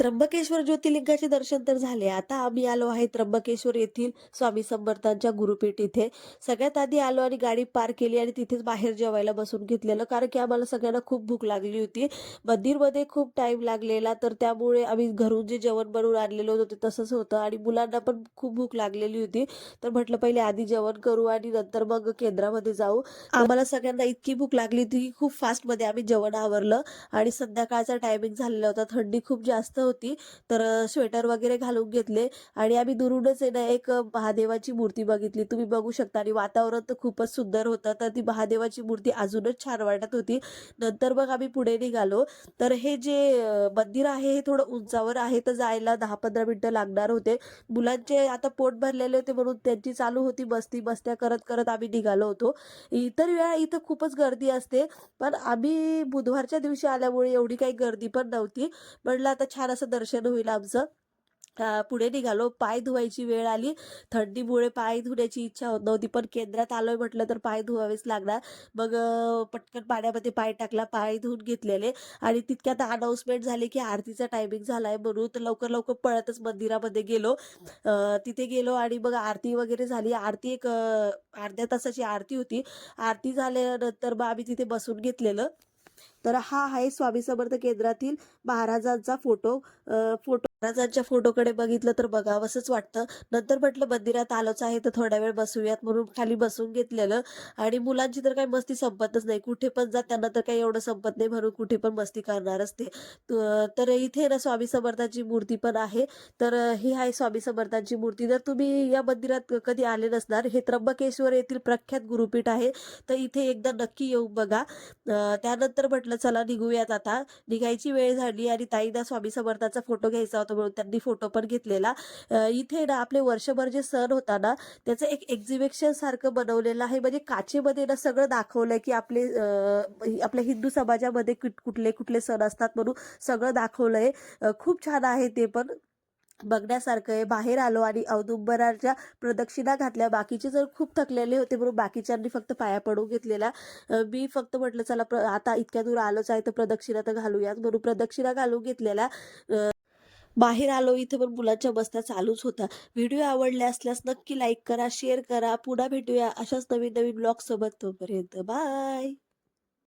त्र्यंबकेश्वर ज्योतिर्लिंगाचे दर्शन तर झाले. आता आम्ही आलो आहे त्र्यंबकेश्वर येथील स्वामी समर्थांच्या गुरुपीठ इथे. सगळ्यात आधी आलो आणि गाडी पार्क केली आणि तिथेच बाहेर जेवायला बसून घेतलेलं. कारण की आम्हाला सगळ्यांना खूप भूक लागली होती. मंदिरमध्ये खूप टाईम लागलेला तर त्यामुळे आम्ही घरून जे जेवण बनवून आणलेलं होतं ते तसंच होतं आणि मुलांना पण खूप भूक लागलेली होती. तर म्हटलं पहिले आधी जेवण करू आणि नंतर मग केंद्रामध्ये जाऊ. आम्हाला सगळ्यांना इतकी भूक लागली होती की खूप फास्टमध्ये आम्ही जेवण आवरलं आणि संध्याकाळचा टायमिंग झालेला होता. थंडी खूप जास्त होती. तर स्वेटर वगैरे घालून घेतले आणि आम्ही दुरूनच आहे ना एक महादेवाची मूर्ती बघितली. तुम्ही बघू शकता आणि वातावरण तर खूपच सुंदर होतं. तर ती महादेवाची मूर्ती अजूनच छान वाटत होती. नंतर मग आम्ही पुढे निघालो. तर हे जे मंदिर आहे हे थोडं उंचावर आहे तर जायला दहा पंधरा मिनटं लागणार होते. मुलांचे आता पोट भरलेले होते म्हणून त्यांची चालू होती मस्ती. मस्त्या करत-करत आम्ही निघालो होतो. इतर वेळा इथं खूपच गर्दी असते. पण आम्ही बुधवारच्या दिवशी आल्यामुळे एवढी काही गर्दी पण नव्हती. म्हटलं आता छान असं दर्शन होईल आमचं. पुढे निघालो. पाय धुवायची वेळ आली. थंडीमुळे पाय धुण्याची इच्छा होत नव्हती. पण केंद्रात आलोय म्हटलं तर पाय धुवावेच लागणार. मग पटकन पाण्यामध्ये पाय टाकला, पाय धुवून घेतलेले आणि तितक्यात अनाऊन्समेंट झाली की आरतीचा टायमिंग झालाय म्हणून. तर लवकर-लवकर पळतच मंदिरामध्ये गेलो. तिथे गेलो आणि मग आरती वगैरे झाली. आरती एक अर्ध्या तासाची आरती होती. आरती झाल्यानंतर मग आम्ही तिथे बसून घेतलेलं. तर हा आहे स्वामी समर्थ केंद्रातील महाराजांचा फोटो. फोटो महाराजांच्या फोटोकडे बघितलं तर बघावंसंच वाटतं. नंतर म्हटलं मंदिरात आलोच आहे तर थोडा वेळ बसूयात म्हणून खाली बसून घेतलेलं आणि मुलांची तर काही मस्ती संपतच नाही. कुठे पण जा त्यांना तर काही एवढं संपत नाही म्हणून कुठे पण मस्ती करणारच ते. तर इथे ना स्वामी समर्थांची मूर्ती पण आहे. तर ही आहे स्वामी समर्थांची मूर्ती. जर तुम्ही या मंदिरात कधी आले नसणार, हे त्र्यंबकेश्वर येथील प्रख्यात गुरुपीठ आहे. तर इथे एकदा नक्की येऊन बघा. त्यानंतर म्हटलं चला निघूयात आता. निघायची वेळ झाली आणि ताईदा स्वामी समर्थांचा फोटो घ्यायचा होता म्हणून त्यांनी फोटो पण घेतलेला. इथे ना आपले वर्षभर जे सण होता ना, त्याचं एक एक्झिबिशन सारखं बनवलेलं आहे. म्हणजे काचेमध्ये ना सगळं दाखवलंय की आपले आपल्या हिंदू समाजामध्ये कुठले-कुठले सण असतात म्हणून सगळं दाखवलंय. खूप छान आहे ते पण. बघण्यासारखं आहे. बाहेर आलो आणि औदुंबराच्या प्रदक्षिणा घातल्या. बाकीचे जर खूप थकलेले होते म्हणून बाकीच्यांनी फक्त पाया पडून घेतलेल्या. मी फक्त म्हटलं चला आता इतक्या दूर आलोच आहे तर प्रदक्षिणा तर घालूयात म्हणून प्रदक्षिणा घालून घेतलेल्या. बाहेर आलो इथे पण मुलांच्या मस्त्या चालूच होता व्हिडिओ आवडले असल्यास नक्की लाईक करा, शेअर करा. पुन्हा भेटूया अशाच नवीन-नवीन ब्लॉगसोबत. तोपर्यंत बाय.